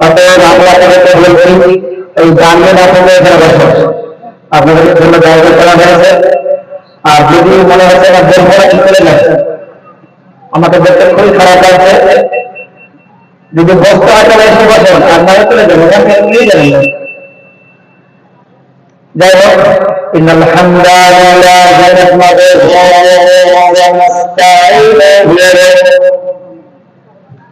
অতএব আমরা আপনাদেরকে বলছি এই দাঁড়িয়ে না থাকলে এখানে বসুন আপনাদের জন্য জায়গা করা হয়েছে আর যদি মনে হচ্ছে না বের করে কি করে নেন আমাকে দেখতে খুবই খারাপ লাগছে যদি বসতে হয় তাহলে এসে বসেন আর না চলে যাবেন এখান থেকে নিয়ে যাবেন যাই হোক إن الحمد لله نحمده ونستعينه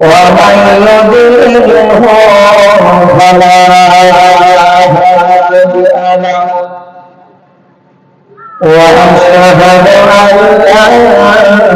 ومن يضلله فلا هادي له واشهد ان لا